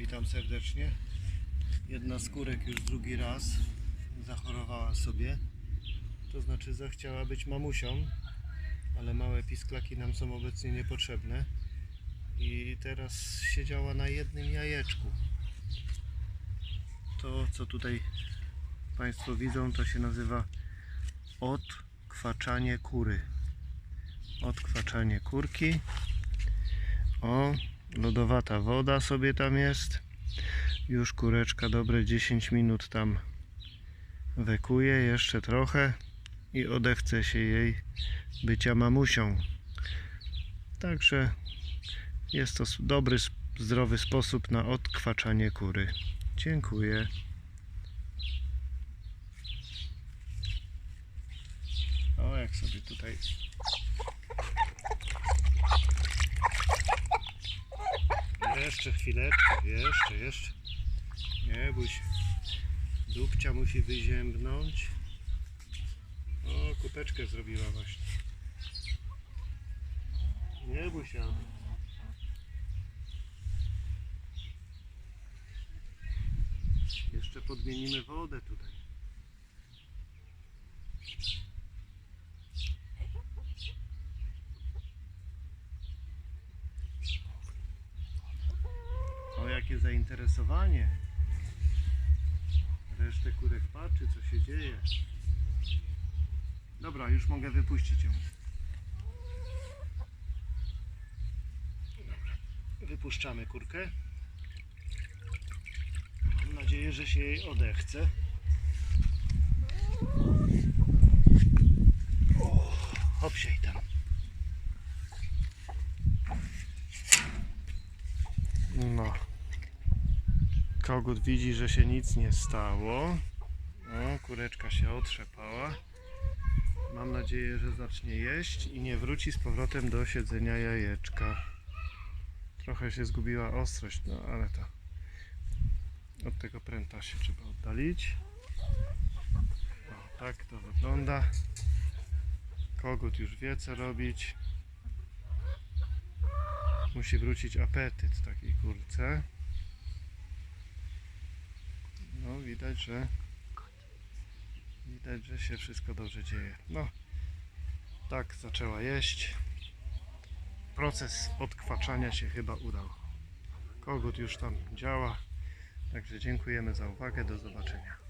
Witam serdecznie. Jedna z kurek już drugi raz zachorowała sobie. To znaczy zachciała być mamusią, ale małe pisklaki nam są obecnie niepotrzebne. I teraz siedziała na jednym jajeczku. To, co tutaj Państwo widzą, to się nazywa odkwaczanie kury. Odkwaczanie kurki. O, lodowata woda sobie tam jest. Już kureczka dobre 10 minut tam wekuje, jeszcze trochę i odechce się jej bycia mamusią. Także jest to dobry, zdrowy sposób na odkwaczanie kury. Dziękuję. O, jak sobie tutaj Jeszcze chwileczkę, jeszcze, jeszcze. Nie bój się. Dupcia musi wyziębnąć. O, kupeczkę zrobiła właśnie. Nie bój się. Jeszcze podmienimy wodę tutaj. Zainteresowanie. Resztę kurek patrzy, co się dzieje. Dobra, już mogę wypuścić ją. Dobra, wypuszczamy kurkę. Mam nadzieję, że się jej odechce. O, hop się i tam. No. Kogut widzi, że się nic nie stało. O, kureczka się otrzepała. Mam nadzieję, że zacznie jeść i nie wróci z powrotem do siedzenia jajeczka. Trochę się zgubiła ostrość, no ale to od tego pręta się trzeba oddalić. O, tak to wygląda. Kogut już wie co robić. Musi wrócić apetyt takiej kurce. No widać, że widać, że się wszystko dobrze dzieje. No tak zaczęła jeść. Proces odkwaczania się chyba udał. Kogut już tam działa. Także dziękujemy za uwagę. Do zobaczenia.